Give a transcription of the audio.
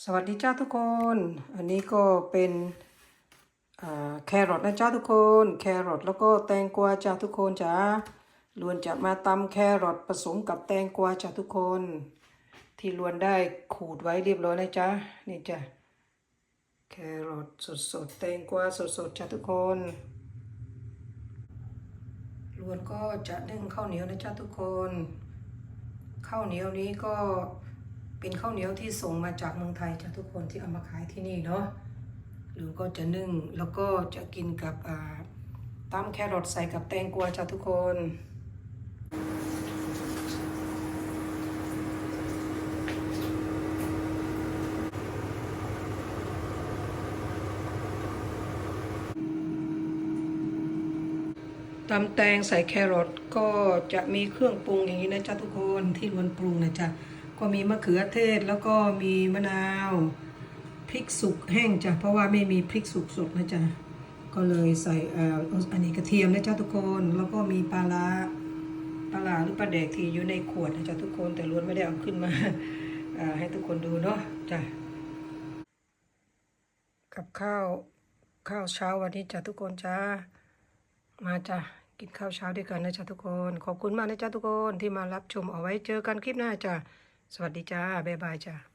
สวัสดีจ้าทุกคน อันนี้ก็เป็นแครอทนะจ้าทุกคน แครอทแล้วก็แตงกวาจ้าทุกคนจ้าล้วนจะมาตำแครอทผสมกับแตงกวาจ้าทุกคน ที่ล้วนได้ขูดไว้เรียบร้อยนะจ้านี่จ้ะแครอทสดๆแตงกวาสดๆจ้าทุกคนล้วนก็จะนึ่งข้าวเหนียวนะจ้าทุกคน ข้าวเหนียวนี้ก็ เป็นข้าวเหนียวที่ส่งมาจากเมืองไทยจากทุกคนที่เอามาขายที่นี่เนาะหรือก็จะนึ่งแล้วก็จะกินกับอ่าตำแครอทใส่กับแตงกวาจากทุกคนตำแตงใส่แครอทก็จะมีเครื่องปรุงอย่างนี้นะจ๊ะทุกคนที่รวนปรุงนะจ๊ะ ก็มีมะเขือเทศแล้วก็มีมะนาวพริกสุกแห้งจ้ะเพราะว่าไม่มีพริกสุกสดนะจ๊ะก็เลยใส่อ่ออันนี้กระเทียมนะจ๊ะทุกคนแล้วก็มีปลาร้าปลาร้าหรือปลาแดกที่อยู่ในขวดนะจ๊ะทุกคนแต่ล้วนไม่ได้เอาขึ้นมาอ่าให้ทุกคนดูเนาะจ้ะกับข้าวข้าวเช้าวันนี้จ้ะทุกคนจ้ามาจ้ะกินข้าวเช้าด้วยกันนะจ๊ะทุกคน ขอบคุณมากนะจ๊ะทุกคนที่มารับชมเอาไว้เจอกันคลิปหน้าจ้ะ สวัสดีจ้าบ๊ายบายจ้า